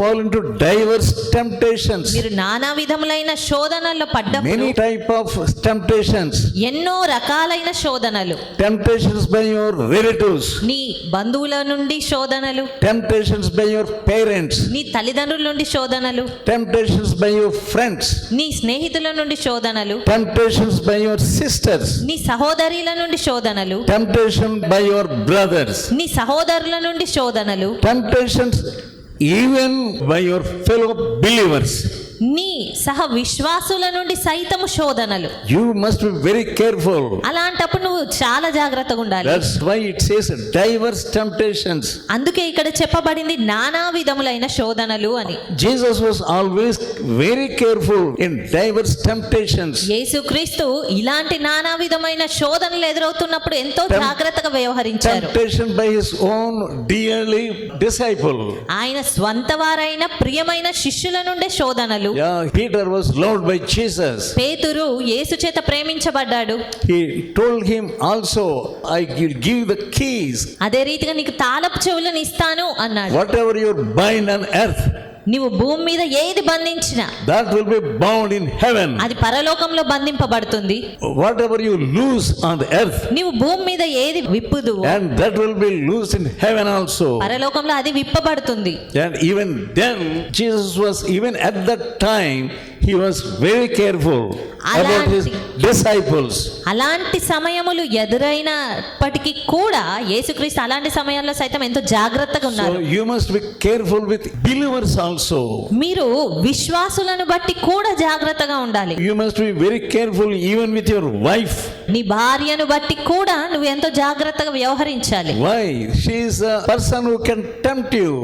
fall into diverse temptations. మీరు నానా విధములైన శోధనల్లో పడ్డప్పుడు Many type of temptations. ఎన్నో రకాలైన శోధనలు Temptations by your relatives. నీ బంధువుల నుండి శోధనలు Temptations by your parents. నీ తల్లిదండ్రుల నుండి శోధనలు Temptations by your friends. నీ స్నేహితుల నుండి శోధనలు Temptations by your sisters. నీ సహోదరుల నుండి శోధనలు Temptation by your brothers. నీ సహోదరుల నుండి శోధనలు Temptations even by your fellow believers. నీ సహ విశ్వాసుల నుండి సైతం శోధనలు. You must be very careful అలాంటప్పుడు నువ్వు చాలా జాగ్రత్తగా ఉండాలి. That's why it says divers temptations అందుకే ఇక్కడ చెప్పబడింది నానా విధములైన శోధనలు అని. Jesus was always very careful in divers temptations యేసుక్రీస్తు ఇలాంటి నానా విధమైన శోధనలు ఎదురవుతున్నప్పుడు ఎంతో జాగ్రత్తగా వ్యవహరించారు. Temptation by his own dearly disciple ఆయన స్వంత వారైన ప్రియమైన శిష్యుల నుండి శోధనలు. Yeah, Peter was loved by Jesus. పేతురు యేసు చేత ప్రేమించబడ్డాడు He told him also, I will give the keys. అదే రీతిగా నీకు తాళపు చెవులను ఇస్తాను అన్నాడు Whatever you bind on earth, నీవు భూమి మీద ఏది బంధించినా that will be bound in heaven అది పరలోకంలో బంధింపబడుతుంది. Whatever you loose on the earth నీవు భూమి మీద ఏది విప్పుదు and that will be loose in heaven also పరలోకంలో అది విప్పబడుతుంది. And even then Jesus was even at that time he was very careful అలాంటి disciples అలాంటి సమయములు ఎదురైనప్పటికీ కూడా యేసుక్రీస్తు అలాంటి సమయాల్లో సైతం ఎంతో జాగ్రత్తగా ఉన్నారు. You must be careful with believers also మీరు విశ్వాసులను బట్టి కూడా జాగ్రత్తగా ఉండాలి. You must be very careful even with your wife నీ భార్యను బట్టి కూడా నువ్వు ఎంతో జాగ్రత్తగా వ్యవహరించాలి. Why she is a person who can tempt you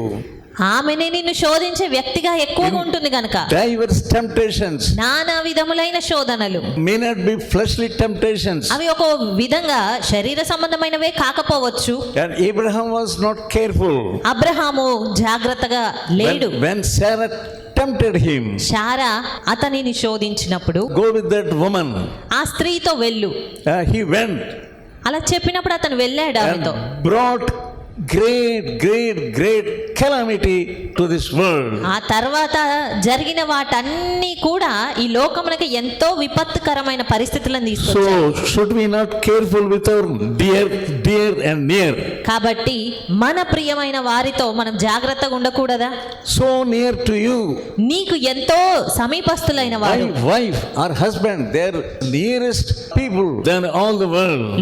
ఆమెని నిన్ను శోధించే వ్యక్తిగా ఎక్కువగా ఉంటుంది కనుక డైవర్స్ టెంప్టేషన్స్ నానా విధములైన శోధనలు. May not be fleshly temptations అవి ఒక విధంగా శరీర సంబంధమైనవే కాకపోవచ్చు. And Abraham was not careful Abraham జాగ్రత్తగా లేడు. When Sarah tempted him Sarah అతనిని శోధించినప్పుడు గో విత్ దట్ వుమన్ ఆ స్త్రీతో వెళ్ళు. హి వెంట్ అలా చెప్పినప్పుడు అతను వెళ్ళాడు ఆమెతో. Brought great great great calamity to this world ఆ తర్వాత జరిగిన వాటన్ని కూడా ఈ లోకమునకి ఎంతో విపత్తుకరమైన పరిస్థితులను తీసుకొచ్చాయి. So should we not careful with our dear dear and near కాబట్టి మన ప్రియమైన వారితో మనం జాగ్రత్తగా ఉండకూడదా? సో నియర్ టు యూ నీకు ఎంతో సమీపస్తులైన వారు. Wife or husband their nearest people then all the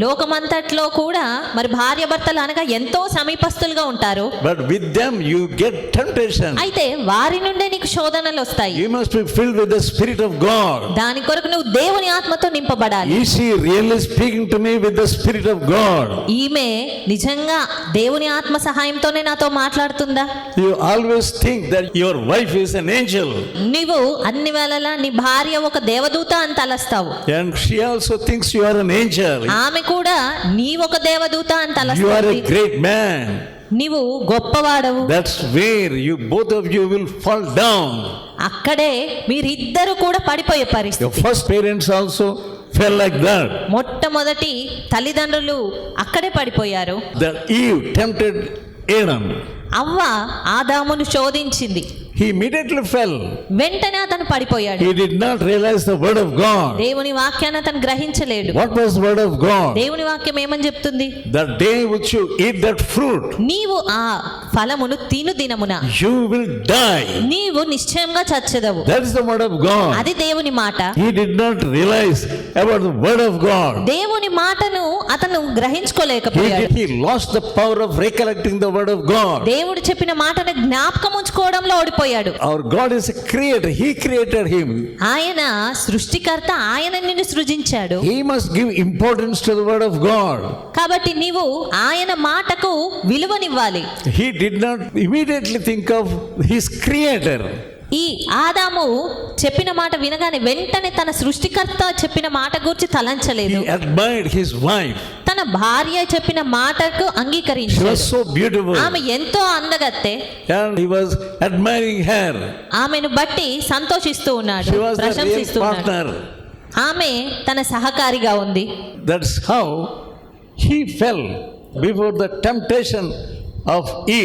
లోకమంతట్లో కూడా మరి భార్య భర్తలు అనగా ఎంతో సమీపస్తులుగా ఉంటారు. But with them you get temptation అయితే వారి నుండే నీకు శోధనలు వస్తాయి. You must be with the spirit of God దాని కొరకు నువ్వు దేవుని ఆత్మతో నింపబడాలి. See really speaking to me with the spirit of God ఈమె నిజంగా కూడా దేవుని ఆత్మ సహాయంతోనే నాతో మాట్లాడుతుందా? You always think that your wife is an angel నీవు అన్ని వేళల నీ భార్య ఒక దేవదూత అని తలస్తావు. And she also thinks you are an angel ఆమె కూడా నీ ఒక దేవదూత అని తలస్తావు you are a great man నీవు గొప్పవాడవు. That's where you both of you will fall down అక్కడే మీరిద్దరూ కూడా పడిపోయే పరిస్థితి. First parents also fell like that. మొట్టమొదటి తల్లిదండ్రులు అక్కడే పడిపోయారు That Eve tempted Adam. అవ్వ ఆదామును శోధించింది He immediately fell. వెంటనే అతను పడిపోయాడు He did not realize the word of God. దేవుని వాక్యాన్ని అతను గ్రహించలేడు What was the word of God? దేవుని వాక్యం ఏమని చెప్తుంది The day which you eat that fruit, నీవు ఆ ఫలమును తిను దినమున. యు విల్ డై నీవు నిశ్చయంగా చచ్చేదవు. That is the word of God అది దేవుని మాట. He did not realize about the word of God దేవుని మాటను అతను గ్రహించుకోలేకపోయాడు. He lost the power of recollecting the word of God దేవుడు చెప్పిన మాటను జ్ఞాపకం ఉంచుకోవడంలో ఓడిపోయాడు. Our God is a creator he created him ఆయన సృష్టికర్త ఆయన నిన్ను సృజించాడు. He must give importance to the word of God కాబట్టి నీవు ఆయన మాటకు విలువనివ్వాలి. He did not immediately think of his creator ఈ ఆదాము చెప్పిన మాట వినగానే వెంటనే తన సృష్టికర్త చెప్పిన మాట గురించి తలంచలేదు. హిస్ వైఫ్ తన భార్య చెప్పిన మాటకు అంగీకరించాడు సో బ్యూటిఫుల్ ఆమె ఎంతో అందగత్తే. అండ్ హర్ ఆమెను బట్టి సంతోషిస్తూ ఉన్నాడు ప్రశంసిస్తూ ఉన్నాడు. ఆమె తన సహకారిగా ఉంది. That's how he fell before the temptation of ఈ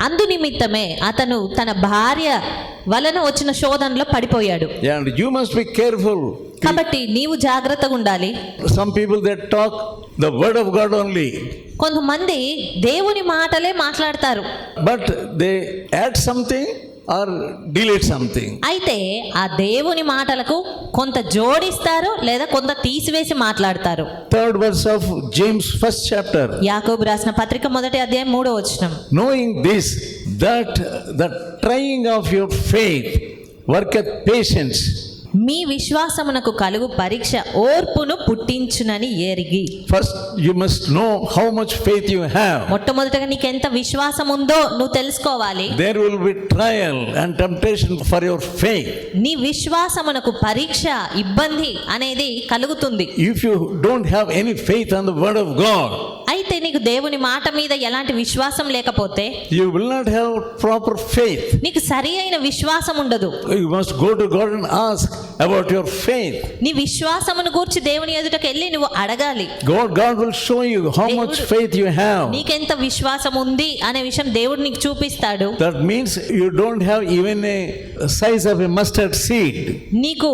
అందు నిమిత్తమే అతను తన భార్య వలన వచ్చిన శోధనలో పడిపోయాడు. అండ్ మస్ట్ బి కేర్ఫుల్ కాబట్టి నీవు జాగ్రత్తగా ఉండాలి. Some people that talk the word of God కొంతమంది దేవుని మాటలే మాట్లాడతారు. But they add something or delete something. అయితే ఆ దేవుని మాటలకు కొంత జోడిస్తారు లేదా కొంత తీసివేసి మాట్లాడతారు Third verse of James first chapter. యాకోబు రాసిన పత్రిక మొదటి అధ్యాయం మూడో వచనం Knowing this, that the trying of your faith worketh patience. మీ విశ్వాసమునకు కలుగు పరీక్ష ఓర్పును పుట్టించునని ఎరిగి first you must know how much faith you have మొట్టమొదటగా నీకు ఎంత విశ్వాసం ఉందో నువ్వు తెలుసుకోవాలి. There will be trial and temptation for your faith నీ విశ్వాసమునకు పరీక్ష ఇబ్బంది అనేది కలుగుతుంది. If you don't have any faith on the word of God ఎప్పుడైతే నీకు దేవుని మాట మీద ఎలాంటి విశ్వాసం లేకపోతే? You will not have proper faith నీకు సరియైన విశ్వాసం ఉండదు. You must go to God and ask about your faith నీ విశ్వాసమును గురించి దేవుని ఎదుటకు వెళ్ళి నువ్వు అడగాలి. God God will show you how much faith you have నీకు ఎంత విశ్వాసం ఉంది అనే విషయం దేవుడు నీకు చూపిస్తాడు. That means you don't have even a size of a mustard seed నీకు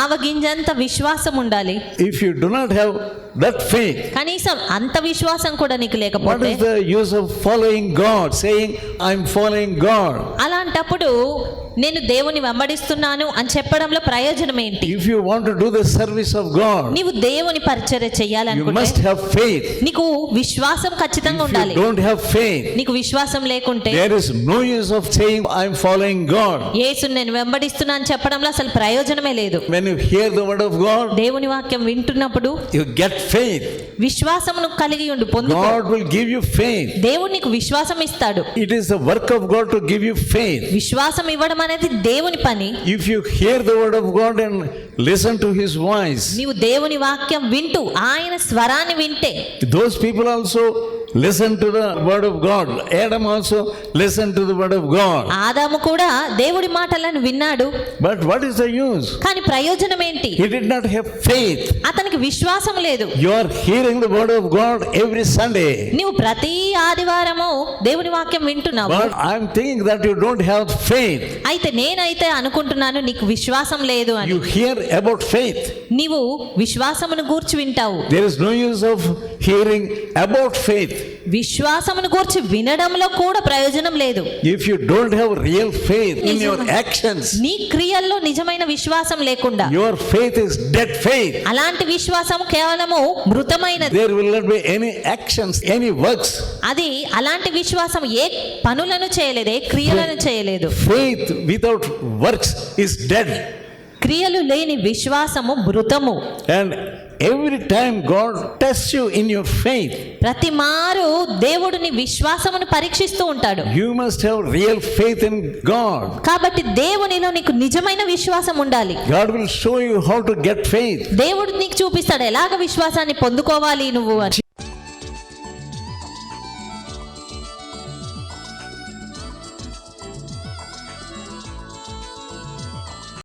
ఆవ గింజంత విశ్వాసం ఉండాలి. If you do not have that faith కనీసం అంత విశ్వాసం కూడా నీకు లేకపోతే use of following God, saying, I'm following God? అలాంటప్పుడు నేను దేవుని వెంబడిస్తున్నాను అని చెప్పడంలో ప్రయోజనం ఏంటి? If you want to do the service of God నీవు దేవుని పరిచర్య చేయాలనుకుంటే యు మస్ట్ హావ్ ఫెయిత్ నీకు విశ్వాసం ఖచ్చితంగా ఉండాలి. యు డోంట్ హావ్ ఫెయిత్ నీకు విశ్వాసం లేకుంటే there is no use of saying I am following God యేసుని నేను వెంబడిస్తున్నాను అని చెప్పడంలో అసలు ప్రయోజనమే లేదు. When you hear the word of God దేవుని వాక్యం వింటున్నప్పుడు యు గెట్ ఫెయిత్ విశ్వాసమును కలిగి ఉండు పొందుకో. God will give you faith దేవుడు నీకు విశ్వాసం ఇస్తాడు. It is the work of God to give you faith విశ్వాసం ఇవ్వడం అనేది దేవుని పని If you hear the word of God and listen to his voice, నీవు దేవుని వాక్యం వింటూ ఆయన స్వరాన్ని వింటే those people also listen to the word of God Adam also listen to the word of God ఆదాము కూడా దేవుడి మాటలను విన్నాడు. But what is the use కానీ ప్రయోజనం ఏంటి? He did not have faith అతనికి విశ్వాసం లేదు. You are hearing the word of God every Sunday నీవు ప్రతి ఆదివారము దేవుని వాక్యం వింటున్నావు. But I am thinking that you don't have faith అయితే నేనైతే అనుకుంటున్నాను నీకు విశ్వాసం లేదు అని. యు హియర్ అబౌట్ ఫెయిత్ నీవు విశ్వాసమును గూర్చి వింటావు. There is no use of hearing about faith విశ్వాసమును గురించి వినడంలో కూడా ప్రయోజనం లేదు. If you don't have real faith in your actions నీ క్రియల్లో నిజమైన విశ్వాసం లేకుండా. Your faith is dead faith అలాంటి విశ్వాసం కేవలము మృతమైనది. There will not be any actions any works అది అలాంటి విశ్వాసం ఏ పనులను చేయలేదు ఏ క్రియలను చేయలేదు. Faith without works is dead క్రియలు లేని విశ్వాసము మృతము And every time God tests you in your faith, ప్రతి మారు దేవుడు నీ విశ్వాసమును పరీక్షిస్తూ ఉంటాడు you must have real faith in God. కాబట్టి దేవునిలో నీకు నిజమైన విశ్వాసం ఉండాలి God will show you how to get faith. దేవుడు నీకు చూపిస్తాడు ఎలాగ విశ్వాసాన్ని పొందుకోవాలి నువ్వు అని